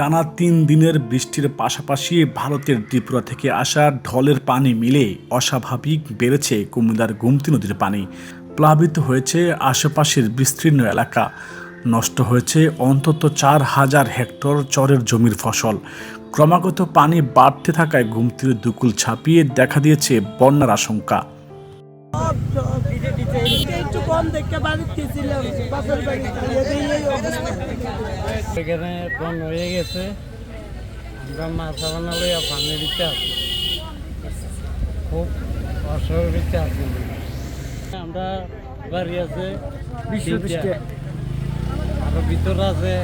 টানা তিন দিনের বৃষ্টির পাশাপাশি ভারতের ত্রিপুরা থেকে আসা ঢলের পানি মিলে অস্বাভাবিক বেড়েছে কুমিল্লার গুমতি নদীর পানি। প্লাবিত হয়েছে আশেপাশের বিস্তীর্ণ এলাকা। নষ্ট হয়েছে অন্তত চার হাজার হেক্টর চরের জমির ফসল। ক্রমাগত পানি বাড়তে থাকায় গুমতির দুকুল ছাপিয়ে দেখা দিয়েছে বন্যার আশঙ্কা। সব একটু কম দেখতে বাড়িতে ছিলাম। বাপের বাড়ি এখানে বন হয়ে গেছে। আমরা মাছ বানা লইয়া পানির দিতে আছি খুব অসুবিধা আছি। আমরা বাড়ি আছে। আরও ভিতরে আছে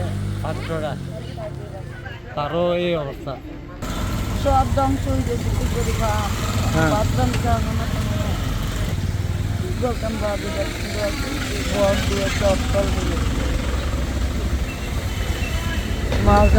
তারও এই অবস্থা। সব ধ্বংস হয়ে গেছে কি করি বাপ বাথরুম দোকান বাড়ি ঘর দিয়ে। সব টল হয়ে গেছে মাছ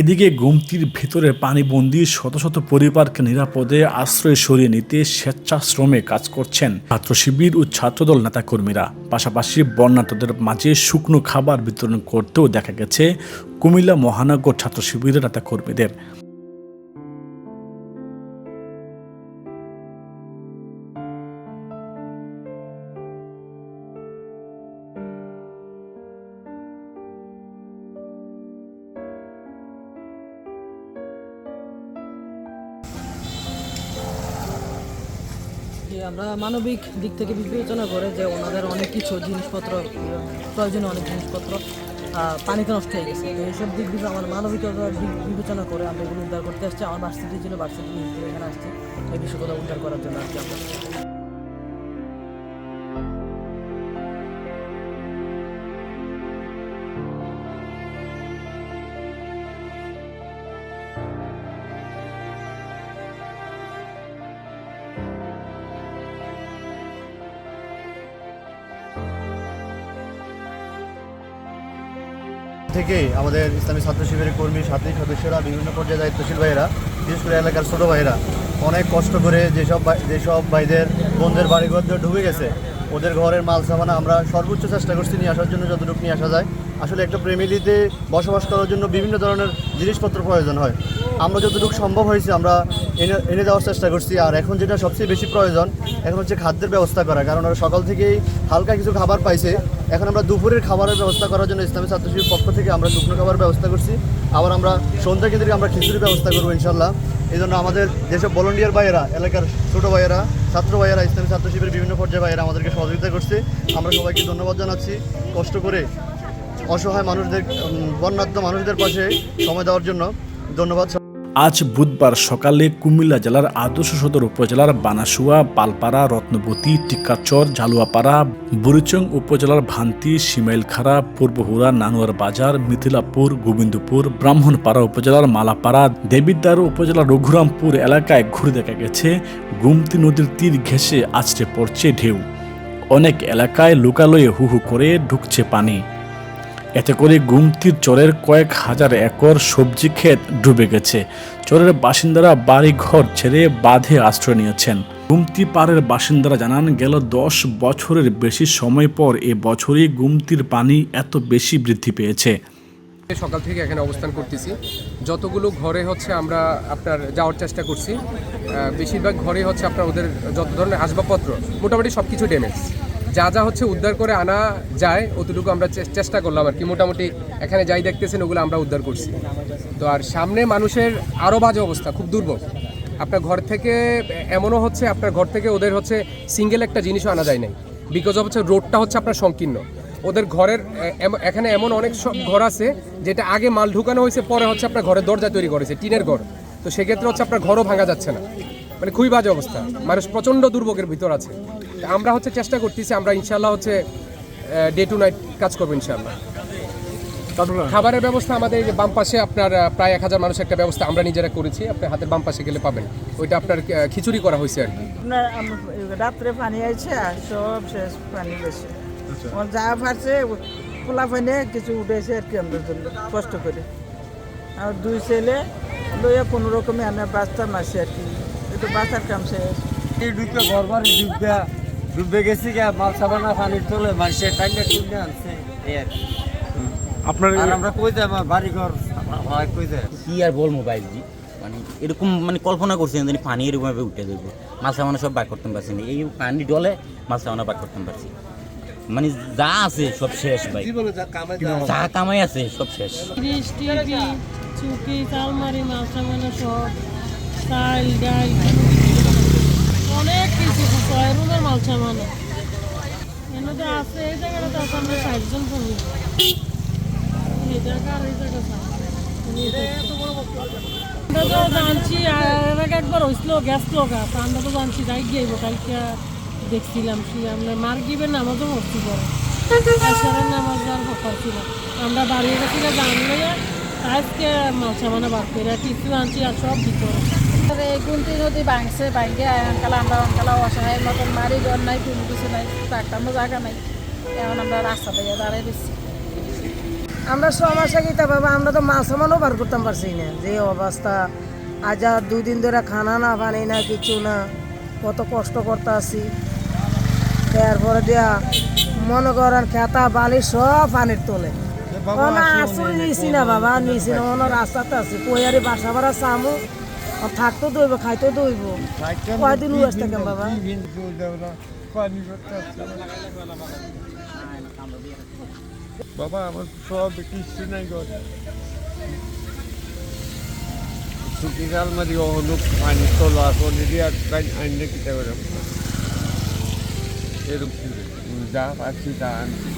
এদিকে গুমতির ভেতরে পানিবন্দি শত শত পরিবারকে নিরাপদে আশ্রয় সরিয়ে নিতে স্বেচ্ছাশ্রমে কাজ করছেন ছাত্র শিবির ও ছাত্রদল নেতাকর্মীরা। পাশাপাশি বন্যাটদের মাঝে শুকনো খাবার বিতরণ করতেও দেখা গেছে। কুমিল্লা মহানগর ছাত্র শিবিরের নেতাকর্মীদের। আমরা মানবিক দিক থেকে বিবেচনা করে যে ওনাদের অনেক কিছু জিনিসপত্র, প্রয়োজনীয় অনেক জিনিসপত্র পানিতে নষ্ট হয়ে গেছে। তো এইসব দিক দিয়ে আমার মানবিকতার দিক বিবেচনা করে আমরা এগুলো উদ্ধার করতে আসছি। আমার ভার্সিটির জন্য বার্ষিক এখানে আসছি। এই বিষয়গুলো উদ্ধার করার জন্য আসছি আমরা থেকেই আমাদের ইসলামী ছাত্র শিবিরের কর্মী, সাথী সদস্যরা, বিভিন্ন পর্যায়ে দায়িত্বশীল ভাইয়েরা, বিশেষ করে এলাকার ছোট ভাইয়েরা, অনেক কষ্ট করে যেসব যেসব ভাইদের বোনদের বাড়িঘর ডুবে গেছে, ওদের ঘরের মাল সামানা আমরা সর্বোচ্চ চেষ্টা করছি নিয়ে আসার জন্য যতটুকু নিয়ে আসা যায়। আসলে একটা প্রেমিলিতে বসবাস করার জন্য বিভিন্ন ধরনের জিনিসপত্র প্রয়োজন হয়। আমরা যতটুকু সম্ভব হয়েছে আমরা এনে এনে দেওয়ার চেষ্টা করছি। আর এখন যেটা সবচেয়ে বেশি প্রয়োজন, এখন হচ্ছে খাদ্যের ব্যবস্থা করা। কারণ ওরা সকাল থেকেই হালকা কিছু খাবার পাইছে এখন আমরা দুপুরের খাবারের ব্যবস্থা করার জন্য ইসলামী ছাত্রশিবির পক্ষ থেকে আমরা শুকনো খাবার ব্যবস্থা করছি। আবার আমরা সন্ধ্যা কেন্দ্রে আমরা খিচুড়ির ব্যবস্থা করব ইনশাল্লাহ এই জন্য আমাদের যেসব ভলেন্টিয়ার ভাইয়েরা এলাকার ছোটো ভাইয়েরা ছাত্র ভাইয়েরা ইসলামী ছাত্র শিবিরের বিভিন্ন পর্যায়ে ভাইয়েরা আমাদেরকে সহযোগিতা করছে। আমরা সবাইকে ধন্যবাদ জানাচ্ছি। কষ্ট করে অসহায় মানুষদের উম, মানুষদের পাশে সময় দেওয়ার জন্য ধন্যবাদ। আজ বুধবার সকালে কুমিল্লা জেলার আদর্শ সদর উপজেলার বানাসুয়া, পালপাড়া, রত্নবতী, টিকাচর, ঝালুয়াপাড়া, বুড়িচং উপজেলার ভান্তি, সিমাইলখাড়া পূর্বহুরা নানুয়ার বাজার, মিথিলাপুর, গোবিন্দপুর, ব্রাহ্মণপাড়া উপজেলার মালাপাড়া, দেবিদ্বার উপজেলার রঘুরামপুর এলাকায় ঘুরে দেখা গেছে, গুমতি নদীর তীর ঘেঁষে আছড়ে পড়ছে ঢেউ। অনেক এলাকায় লোকালয়ে হু হু করে ঢুকছে পানি। এতে করে গুমতির চরের কয়েক হাজার একর সবজি ক্ষেত ডুবে গেছে। চরের বাসিন্দারা বাড়ি ঘর ছেড়ে বাঁধে আশ্রয় নিয়েছেন। গুমতি পাড়ের বাসিন্দারা জানান, গেল দশ বছরের বেশি সময় পর এ বছরই গুমতির পানি এত বেশি বৃদ্ধি পেয়েছে। সকাল থেকে এখানে অবস্থান করতেছি। যতগুলো ঘরে হচ্ছে আমরা আপনার যাওয়ার চেষ্টা করছি। বেশিরভাগ ঘরে হচ্ছে আপনার ওদের যত ধরনের আসবাবপত্র, মোটামুটি সব কিছু ড্যামেজ যা যা হচ্ছে উদ্ধার করে আনা যায়, অতটুকু আমরা চেষ্টা করলাম আর কি। মোটামুটি এখানে যাই দেখতেছেন, ওগুলো আমরা উদ্ধার করছি। তো আর সামনে মানুষের আরও বাজে অবস্থা, খুব দুর্ভোগ আপনার ঘর থেকে, এমনও হচ্ছে আপনার ঘর থেকে ওদের হচ্ছে সিঙ্গেল একটা জিনিসও আনা যায় নাই। বিকজ অফ হচ্ছে রোডটা হচ্ছে আপনার সংকীর্ণ। ওদের ঘরের এখানে এমন অনেক সব ঘর আছে, যেটা আগে মাল ঢুকানো হয়েছে, পরে হচ্ছে আপনার ঘরের দরজা তৈরি করেছে, টিনের ঘর। তো সেক্ষেত্রে হচ্ছে আপনার ঘরও ভাঙা যাচ্ছে না। মানে খুবই বাজে অবস্থা। মানুষ প্রচণ্ড দুর্ভোগের ভিতর আছে। আমরা হচ্ছে চেষ্টা করতেছি আমরা ইনশাল্লাহ হচ্ছে ডে টু নাইট কাজ করব ইনশাল্লাহ খাবারের ব্যবস্থা আমাদের এই যে বাম পাশে আপনার প্রায় এক হাজার মানুষের একটা ব্যবস্থা আমরা নিজেরা করেছি আপনি হাতের বাম পাশে গেলে পাবেন। ওইটা আপনার খিচুড়ি করা হয়েছে আর কি। আপনার রাত্রে পানি আইছে আর সব শেষ পানি গেছে। আমার যা পারছে পোলা ফাইনে কিছু উঠেছে আর কি আমাদের জন্য কষ্ট করে। আর দুই ছেলে লইয়া কোনো রকমে আমি বাঁচতাম আসি আর কি। একটু বাঁচার কাম শেষ। ডুবে ঘরবার ডুবে ডুবে গেছি গা মাল সাবানা পানির তোলে মানুষের টাইমটা তুলে আনছে। এই আর আপনার আমরা কই যাই আমার বাড়ি ঘর কই যাই কি আর বল মোবাইল জি? মানে এরকম মানে কল্পনা করছি না জানি পানি এরকম ভাবে উঠে দেবো মাছ সামানা সব বার করতে পারছি না। এই পানি ডলে মাছ সামানা বার করতে পারছি। মানে যা আছে সব শেষ ভাই। যা কামাই আছে? সব শেষ। টিভি চুকি চালমারি মাছ সব। চাল ডাল অনেক কিছু ছয় মাল সামানো আছে, এই জায়গাটা আছে জানছি, আর একবার হয়েছিল গ্যাস লোক আমরা তো জানছি, যাই গিয়ে কালকে দেখছিলাম সে আমরা মার গিবেন নামাজও পড়ছি পরে। এসারের নামাজ আর পড়ছিল আমরা বাড়িয়ে গেছি জানলে আজকে মাছ মানে বার করে কিছু আনছি আর সব ভিতরে। গুনতি নদী ভাঙছে ভাঙে আমরা অসহায় মতন মারি ঘর নাই কোনো কিছু নাই থাকতামও জায়গা নাই। এখন আমরা রাস্তা দিয়ে দাঁড়াই দিচ্ছি আমরা তা বাবা আমরা তো মাছ সামানও বার করতাম পারছি না। যে অবস্থা আজ আর দুই দিন ধরে খানা না পানি না কিছু না কত কষ্ট করতে আছি তারপরে দিয়া মনে করেন খেতা বালি সব পানির তোলে। কোনো আসল নিছি না বাবা নিছি না রাস্তাতে আছি। কইয়ারি বাসা ভাড়া চামু? থাকতো দইব খাইতো দইব কয়দিন উয়াস থাকেন বাবা? বাবা আমার সব কিছু নাই ঘর জাল মারি অহনুক পানি তোলা আসো নিদি আর আইনে কিতা করে? এরকম। যা পাচ্ছি তা আনছি।